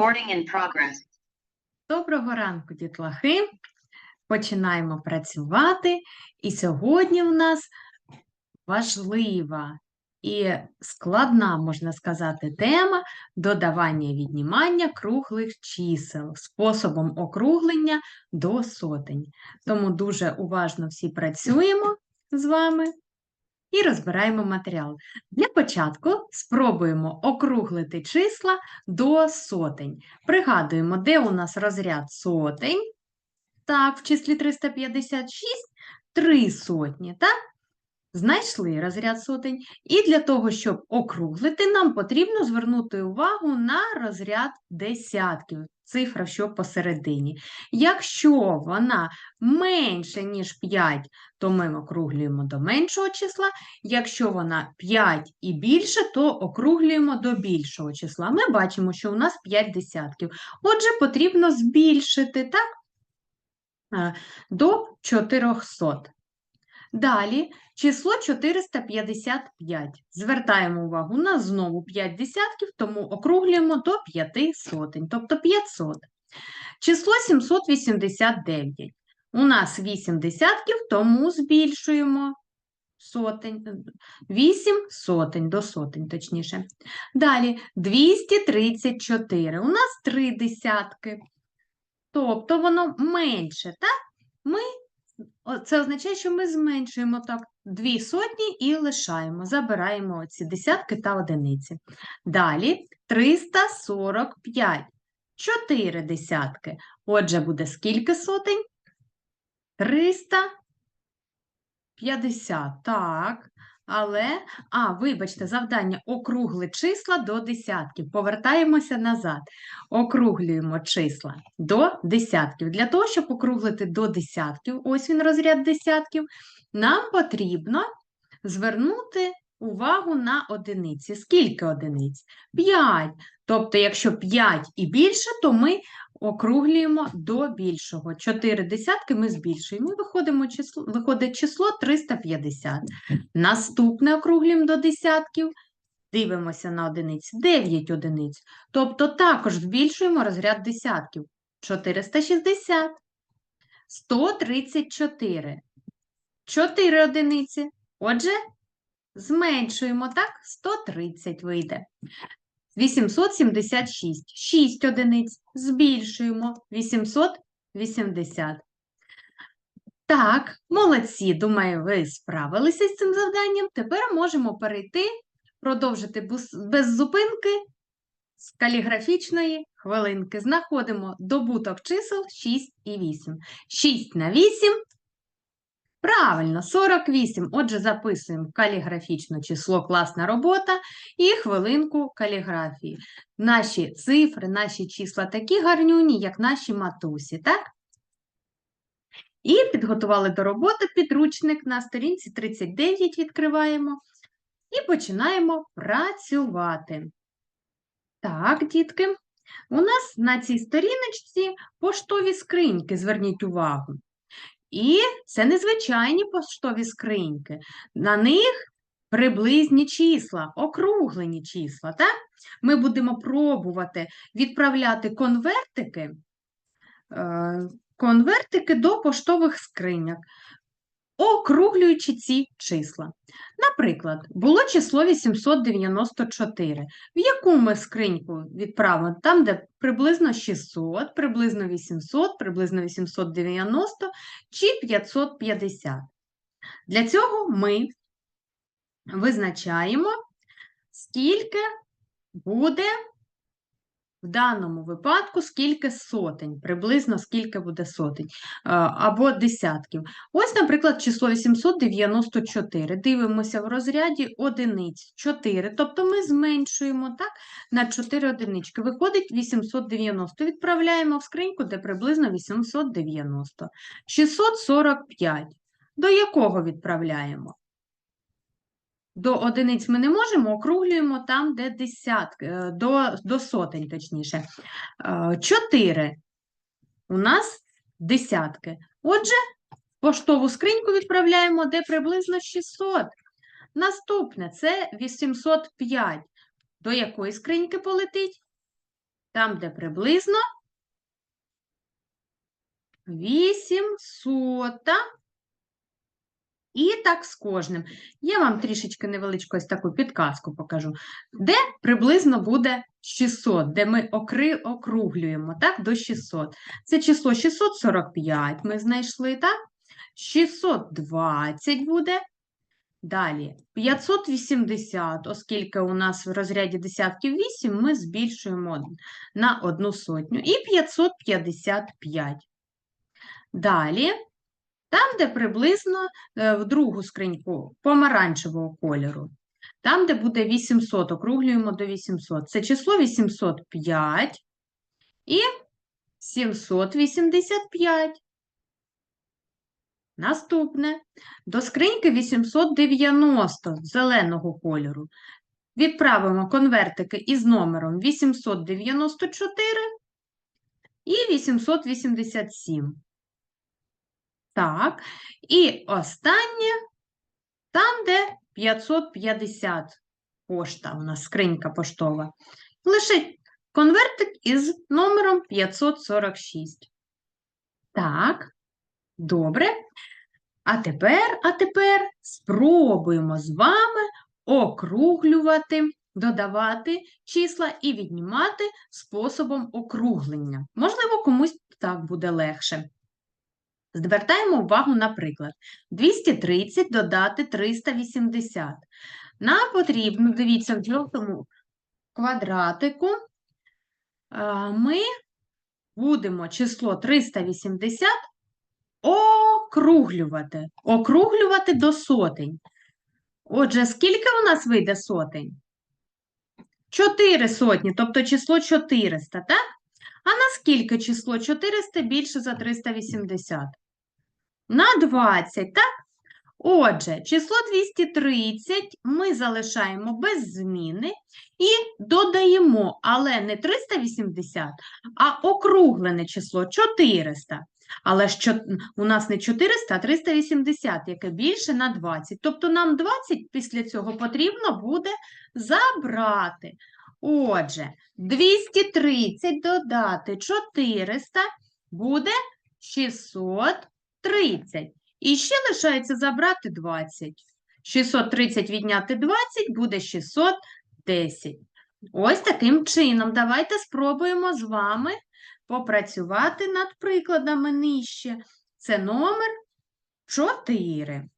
Recording in progress. Доброго ранку, дітлахи. Починаємо працювати. І сьогодні у нас важлива і складна, можна сказати, тема додавання віднімання круглих чисел способом округлення до сотень. Тому дуже уважно всі працюємо з вами і розбираємо матеріал. Для початку спробуємо округлити числа до сотень. Пригадуємо, де у нас розряд сотень. Так, в числі 356 три сотні, так? Знайшли розряд сотень. І для того, щоб округлити, нам потрібно звернути увагу на розряд десятків, цифра, що посередині. Якщо вона менше, ніж 5, то ми округлюємо до меншого числа. Якщо вона 5 і більше, то округлюємо до більшого числа. Ми бачимо, що у нас 5 десятків. Отже, потрібно збільшити так, е, до 400. Далі число 455. Звертаємо увагу на знову 5 десятків, тому округлюємо до 5 сотень, тобто 500. Число 789. У нас 8 десятків, тому збільшуємо сотень, 8 сотень до сотень, точніше. Далі 234. У нас 3 десятки. Тобто воно менше, так? Ми, це означає, що ми зменшуємо так дві сотні і лишаємо, забираємо ці десятки та одиниці. Далі 345. 4 десятки. Отже, буде скільки сотень? 350. Так. Але, а, вибачте, завдання округли числа до десятків. Повертаємося назад. Округлюємо числа до десятків. Для того, щоб округлити до десятків, ось він розряд десятків, нам потрібно звернути увагу на одиниці. Скільки одиниць? 5. Тобто, якщо 5 і більше, то ми округлюємо до більшого. 4 десятки ми збільшуємо. І виходимо число, виходить число 350. Наступне округлюємо до десятків. Дивимося на одиниці. 9 одиниць. Тобто також збільшуємо розряд десятків. 460. 134. 4 одиниці. Отже, зменшуємо, так? 130 вийде. 876. 6 одиниць. Збільшуємо. 880. Так, молодці. Думаю, ви справилися з цим завданням. Тепер можемо перейти, продовжити без зупинки з каліграфічної хвилинки. Знаходимо добуток чисел 6 і 8. 6 на 8. Правильно, 48. Отже, записуємо каліграфічне число, класна робота і хвилинку каліграфії. Наші цифри, наші числа такі гарнюні, як наші матусі, так? І підготували до роботи підручник на сторінці 39 відкриваємо і починаємо працювати. Так, дітки, у нас на цій сторіночці поштові скриньки, зверніть увагу. І це незвичайні поштові скриньки. На них приблизні числа, округлені числа. Так? Ми будемо пробувати відправляти конвертики, е, конвертики до поштових скриньок, округлюючи ці числа. Наприклад, було число 894. В яку ми скриньку відправимо? Там, де приблизно 600, приблизно 800, приблизно 890 чи 550. Для цього ми визначаємо, скільки буде в даному випадку, скільки сотень, приблизно скільки буде сотень або десятків. Ось, наприклад, число 894. Дивимося в розряді одиниць 4, тобто ми зменшуємо так, на 4 одинички. Виходить 890. Відправляємо в скриньку, де приблизно 890. 645. До якого відправляємо? До одиниць ми не можемо, округлюємо там, де десятки, е, до, до сотень, точніше. 4 у нас десятки. Отже, поштову скриньку відправляємо, де приблизно 600. Наступне це 805. До якої скриньки полетить? Там, де приблизно 8 сота. І так з кожним. Я вам трішечки невеличку ось таку підказку покажу. Де приблизно буде 600, де ми окри... округлюємо так, до 600. Це число 645 ми знайшли, так? 620 буде. Далі 580, оскільки у нас в розряді десятків 8, ми збільшуємо на одну сотню. І 555. Далі, там, де приблизно е, в другу скриньку помаранчевого кольору, там, де буде 800, округлюємо до 800. Це число 805 і 785. Наступне. До скриньки 890 зеленого кольору. Відправимо конвертики із номером 894 і 887. Так, і останнє там, де 550 пошта, у нас скринька поштова. Лише конвертик із номером 546. Так, добре. А тепер, а тепер спробуємо з вами округлювати, додавати числа і віднімати способом округлення. Можливо, комусь так буде легше. Звертаємо увагу на приклад. 230 додати 380. Нам потрібно, дивіться, в жовтому квадратику ми будемо число 380 округлювати. Округлювати до сотень. Отже, скільки у нас вийде сотень? 4 сотні, тобто число 400, так? А наскільки число 400 більше за 380? На 20, так? Отже, число 230 ми залишаємо без зміни і додаємо, але не 380, а округлене число 400. Але у нас не 400, а 380, яке більше на 20. Тобто нам 20 після цього потрібно буде забрати. Отже, 230 додати 400 буде 630. І ще лишається забрати 20. 630 відняти 20 буде 610. Ось таким чином. Давайте спробуємо з вами попрацювати над прикладами нижче. Це номер 4.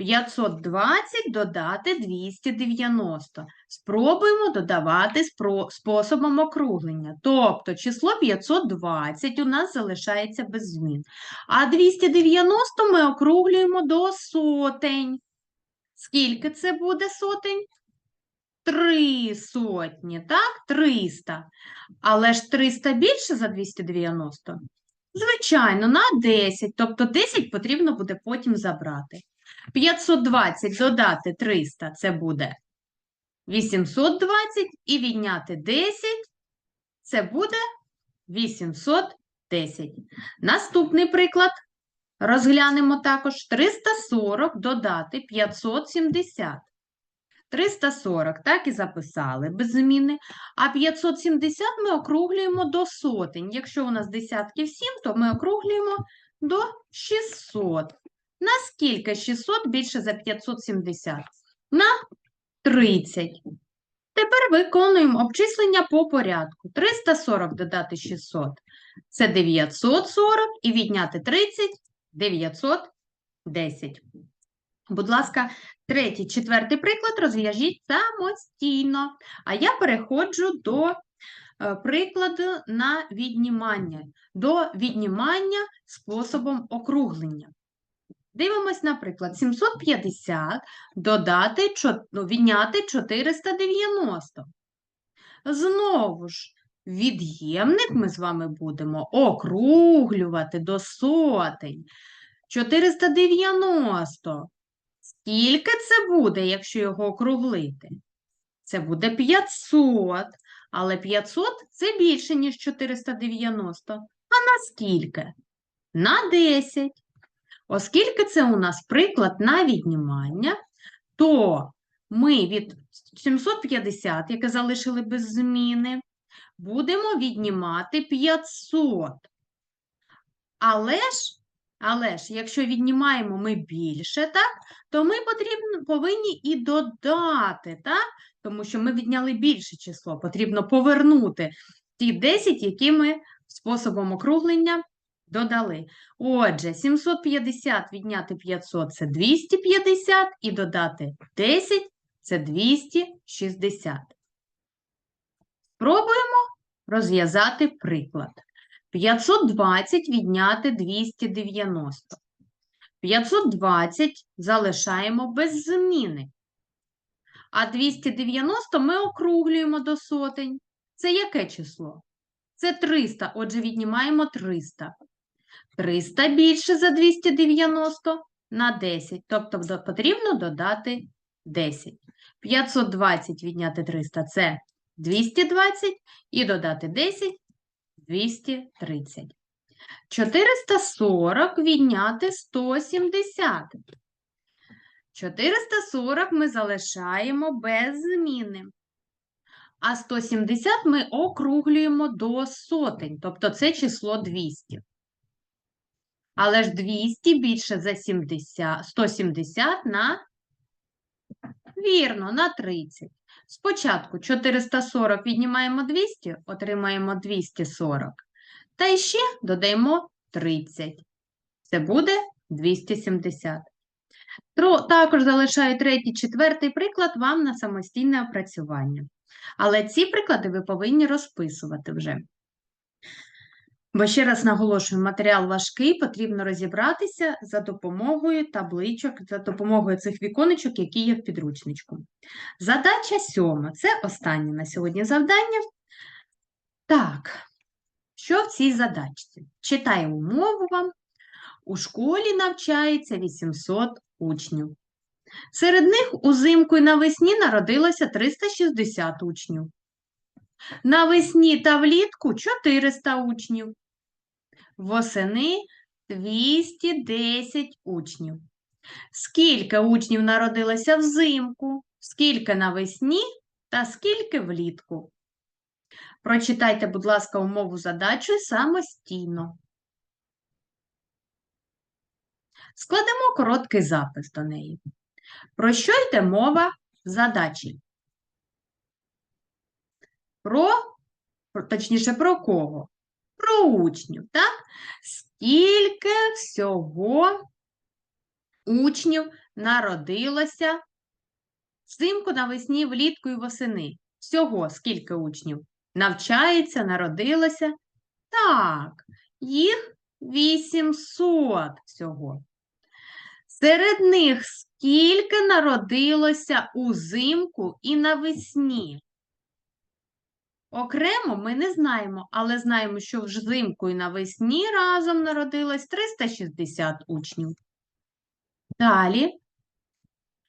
520 додати 290. Спробуємо додавати способом округлення. Тобто число 520 у нас залишається без змін. А 290 ми округлюємо до сотень. Скільки це буде сотень? Три сотні, так? 300. Але ж 300 більше за 290? Звичайно, на 10. Тобто 10 потрібно буде потім забрати. 520 додати 300 це буде 820 і відняти 10 це буде 810. Наступний приклад розглянемо також 340 додати 570. 340, так і записали без зміни. А 570 ми округлюємо до сотень. Якщо у нас десятків 7, то ми округлюємо до 600. Наскільки 600 більше за 570? На 30. Tепер виконуємо обчислення по порядку. 340 додати 600 – це 940, і відняти 30 – 910. Будь ласка, третій, четвертий приклад розв'яжіть самостійно. А я переходжу до е, прикладу на віднімання, до віднімання способом округлення. Дивимось, наприклад, 750 додати, ну, відняти 490. Знову ж, від'ємник ми з вами будемо округлювати до сотень. 490. Скільки це буде, якщо його округлити? Це буде 500, але 500 – це більше, ніж 490. А на скільки? На 10. Оскільки це у нас приклад на віднімання, то ми від 750, яке залишили без зміни, будемо віднімати 500. Але ж, але ж, якщо віднімаємо ми більше, так, то ми потрібно, повинні і додати, так? Тому що ми відняли більше число, потрібно повернути ті 10, які ми способом округлення додали. Отже, 750 відняти 500 – це 250, і додати 10 – це 260. Спробуємо розв'язати приклад. 520 відняти 290. 520 залишаємо без зміни. А 290 ми округлюємо до сотень. Це яке число? Це 300, отже, віднімаємо 300. 300 більше за 290 на 10, тобто потрібно додати 10. 520 відняти 300 – це 220, і додати 10 – 230. 440 відняти 170. 440 ми залишаємо без зміни. А 170 ми округлюємо до сотень, тобто це число 200. Але ж 200 більше за 70, 170 на, вірно, на 30. Спочатку 440 віднімаємо 200, отримаємо 240. Та ще додаємо 30. Це буде 270. Тро- Також залишаю третій, четвертий приклад вам на самостійне опрацювання. Але ці приклади ви повинні розписувати вже. Бо ще раз наголошую, матеріал важкий, потрібно розібратися за допомогою табличок, за допомогою цих віконечок, які є в підручничку. Задача сьома це останнє на сьогодні завдання. Так, що в цій задачці? Читаю умову вам. У школі навчається 800 учнів. Серед них узимку і навесні народилося 360 учнів. Навесні та влітку 400 учнів. Восени 210 учнів. Скільки учнів народилося взимку, скільки навесні та скільки влітку? Прочитайте, будь ласка, умову задачу самостійно. Складемо короткий запис до неї. Про що йде мова задачі? Про, точніше, про кого? Про учнів, так? Скільки всього учнів народилося взимку, навесні, влітку і восени? Всього скільки учнів навчається, народилося? Так, їх 800 всього. Серед них скільки народилося узимку і навесні? Окремо ми не знаємо, але знаємо, що взимку і навесні разом народилось 360 учнів. Далі.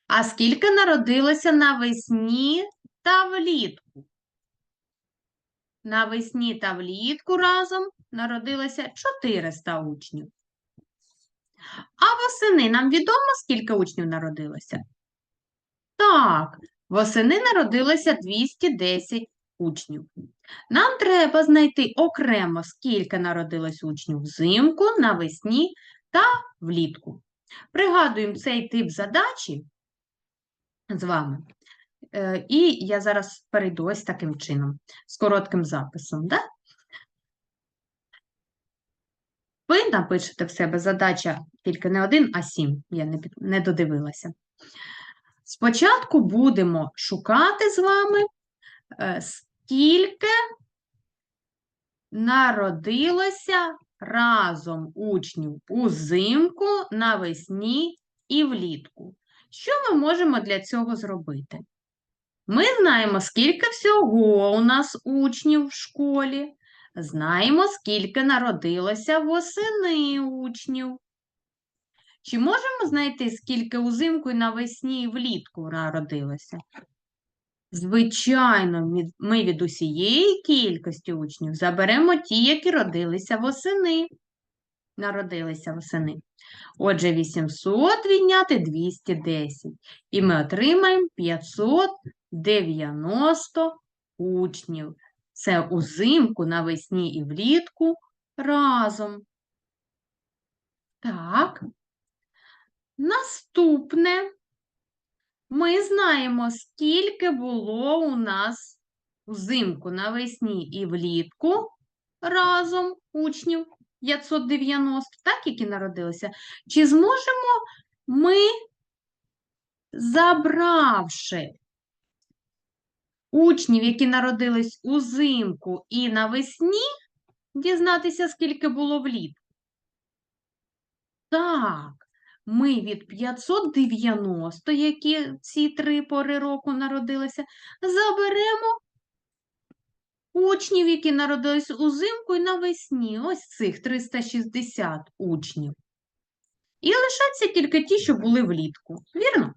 А скільки народилося навесні та влітку? Навесні та влітку разом народилося 400 учнів. А восени нам відомо, скільки учнів народилося? Так, восени народилося 210 учнів. Нам треба знайти окремо, скільки народилось учнів взимку, навесні та влітку. Пригадуємо цей тип задачі з вами. Е, І я зараз перейду ось таким чином, з коротким записом. Да? Ви напишете в себе задача тільки не один, а сім. Я не, не додивилася. Спочатку будемо шукати з вами, е, скільки народилося разом учнів узимку, навесні і влітку. Що ми можемо для цього зробити? Ми знаємо, скільки всього у нас учнів в школі. Знаємо, скільки народилося восени учнів. Чи можемо знайти, скільки узимку і навесні і влітку народилося? Звичайно, ми від усієї кількості учнів заберемо ті, які родилися восени. Народилися восени. Отже, 800 відняти 210. І ми отримаємо 590 учнів. Це узимку, навесні і влітку разом. Так. Наступне. Ми знаємо, скільки було у нас взимку, навесні і влітку разом учнів 590, так, які народилися. Чи зможемо ми, забравши учнів, які народились узимку і навесні, дізнатися, скільки було влітку? Так, ми від 590, які ці три пори року народилися, заберемо учнів, які народились узимку і навесні. Ось цих 360 учнів. І лишаться тільки ті, що були влітку. Вірно?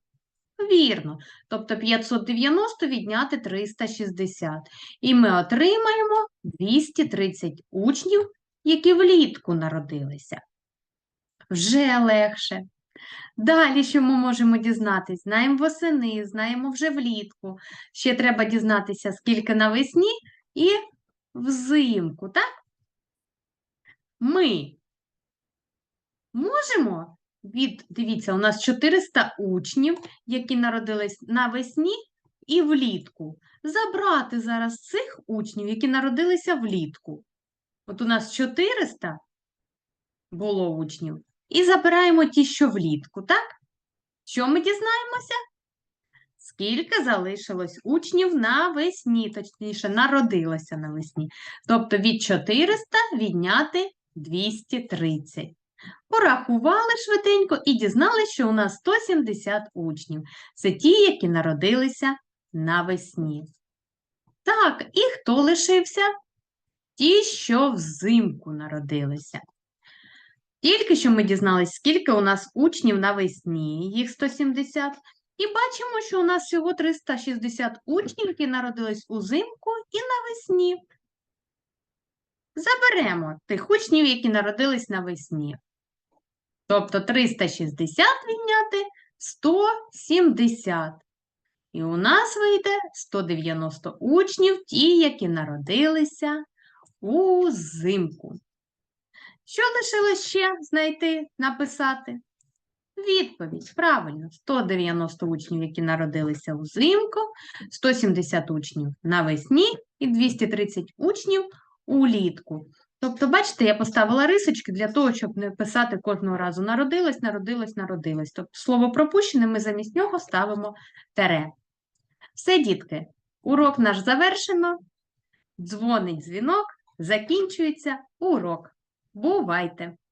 Вірно. Тобто 590 відняти 360. І ми отримаємо 230 учнів, які влітку народилися. Вже легше. Далі, що ми можемо дізнатись? Знаємо восени, знаємо вже влітку. Ще треба дізнатися, скільки навесні і взимку, так? Ми можемо від, дивіться, у нас 400 учнів, які народились навесні і влітку. Забрати зараз цих учнів, які народилися влітку. От у нас 400 було учнів. І забираємо ті, що влітку, так? Що ми дізнаємося? Скільки залишилось учнів навесні, точніше, народилося навесні. Тобто від 400 відняти 230. Порахували швиденько і дізналися, що у нас 170 учнів. Це ті, які народилися навесні. Так, і хто лишився? Ті, що взимку народилися. Тільки що ми дізналися, скільки у нас учнів навесні, їх 170. І бачимо, що у нас всього 360 учнів, які народились узимку і навесні. Заберемо тих учнів, які народились навесні. Тобто 360 відняти 170. І у нас вийде 190 учнів, ті, які народилися узимку. Що лишилось ще знайти, написати? Відповідь. Правильно, 190 учнів, які народилися взимку, 170 учнів навесні і 230 учнів улітку. Тобто, бачите, я поставила рисочки для того, щоб не писати кожного разу народилась, народилась, народилась. Тобто слово пропущене, ми замість нього ставимо тере. Все, дітки, урок наш завершено. Дзвонить дзвінок, закінчується урок. Бувайте!